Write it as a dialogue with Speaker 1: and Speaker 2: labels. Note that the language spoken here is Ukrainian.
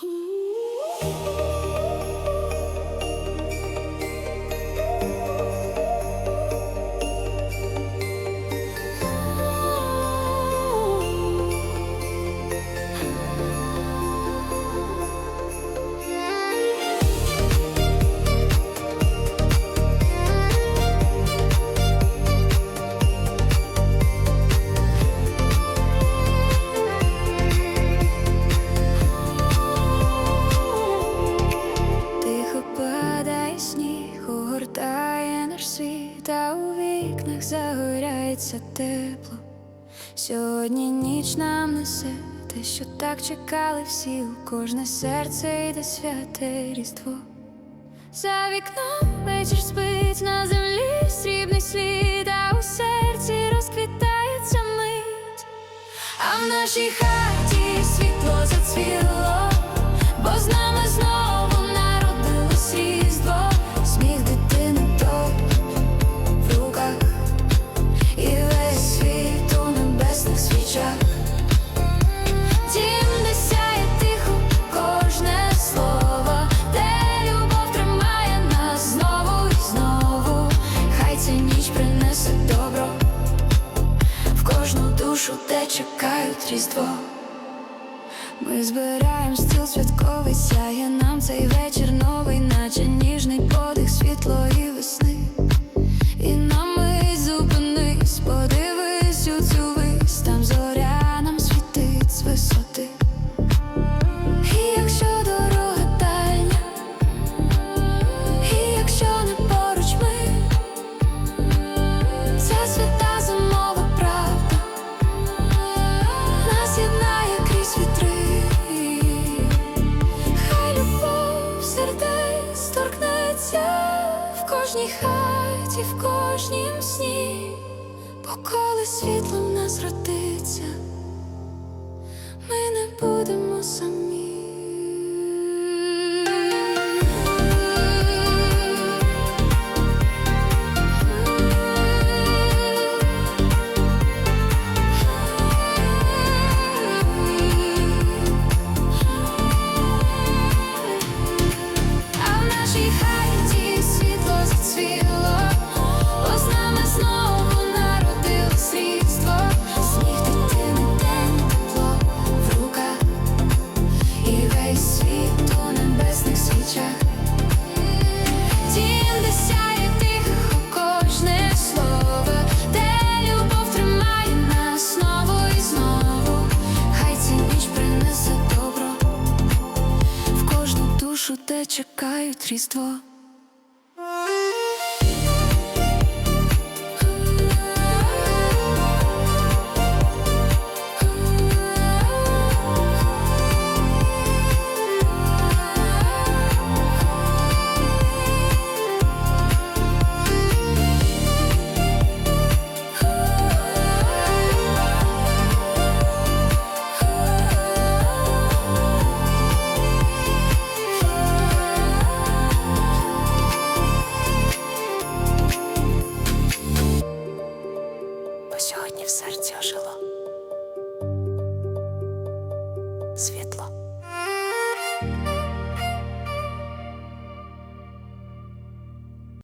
Speaker 1: Hmm. світ, а у вікнах загоряється тепло. Сьогодні ніч нам несе те, що так чекали всі, у кожне серце йде святе різдво. За вікном вечір спить на землі срібний слід, а у серці розквітається мить. А в нашій хаті світло зацвіло, чекають різдво. Ми збираємо стіл святковий, сяє нам цей вечір новий, наче ніжний подих кожній хаті, в кожнім сні, бо коли світло в нас родиться, ми не будемо самі. Душу, те чекають різдво. Свет.